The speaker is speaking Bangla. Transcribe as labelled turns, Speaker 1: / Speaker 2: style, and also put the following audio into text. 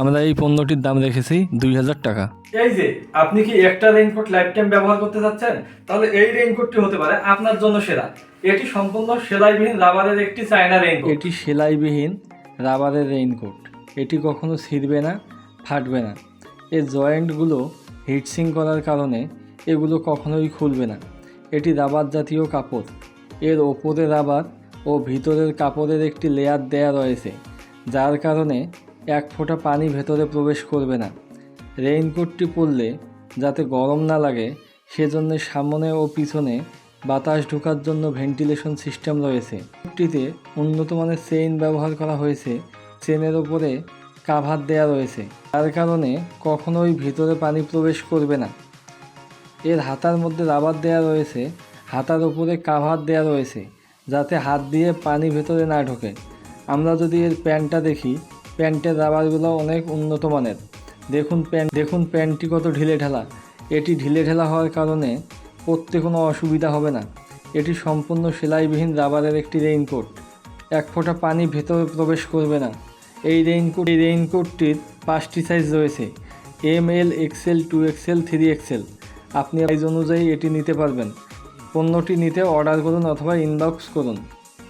Speaker 1: আমরা এই পণ্যটির দাম রেখেছি দুই হাজার টাকা।
Speaker 2: এই যে আপনি কি একটা রেইনকোট লাইফ টাইম ব্যবহার করতে চাচ্ছেন? তাহলে এই রেইনকোটটি হতে পারে আপনার জন্য সেরা। এটি সম্পূর্ণ সেলাইবিহীন রাবারের একটি চায়না রেইনকোট
Speaker 1: এটি সেলাইবিহীন রাবারের রেইনকোট এটি কখনো ছিঁড়বে না ফাটবে না। এর জয়েন্টগুলো হিটসিং করার কারণে এগুলো কখনোই খুলবে না। এটি রাবার জাতীয় কাপড়। এর ওপরে রাবার ও ভিতরের কাপড়ের একটি লেয়ার দেয়া রয়েছে যার কারণে এক ফোঁটা পানি ভেতরে প্রবেশ করবে না। রেইনকোটটি পরলে, যাতে গরম না লাগে, সেজন্য সামনে ও পিছনে বাতাস ঢোকার জন্য ভেন্টিলেশন সিস্টেম রয়েছে। কোটটিতে উন্নত মানের চেইন ব্যবহার করা হয়েছে। চেনের ওপরে কাভার দেয়া রয়েছে। তার কারণে কখনোই ভিতরে পানি প্রবেশ করবে না। এর হাতার মধ্যে রাবার দেয়া রয়েছে। হাতার উপরে কাভার দেয়া রয়েছে, যাতে হাত দিয়ে পানি ভেতরে না ঢোকে। আমরা যদি এর প্যান্টটা দেখি প্যান্টের রাবারগুলো অনেক উন্নত মানের। দেখুন প্যান্ট দেখুন প্যান্টটি কত ঢিলে ঢালা। এটি ঢিলে ঢালা হওয়ার কারণে পরতে কোনো অসুবিধা হবে না। এটি সম্পূর্ণ সেলাইবিহীন রাবারের একটি রেইনকোট। এক ফোঁটা পানি ভেতরে প্রবেশ করবে না। এই রেইনকোট এই রেইনকোটটির পাঁচটি সাইজ রয়েছে। M L, XL, two XL, three XL. আপনি সাইজ অনুযায়ী এটি নিতে পারবেন। পণ্যটি নিতে অর্ডার করুন অথবা ইনবক্স করুন।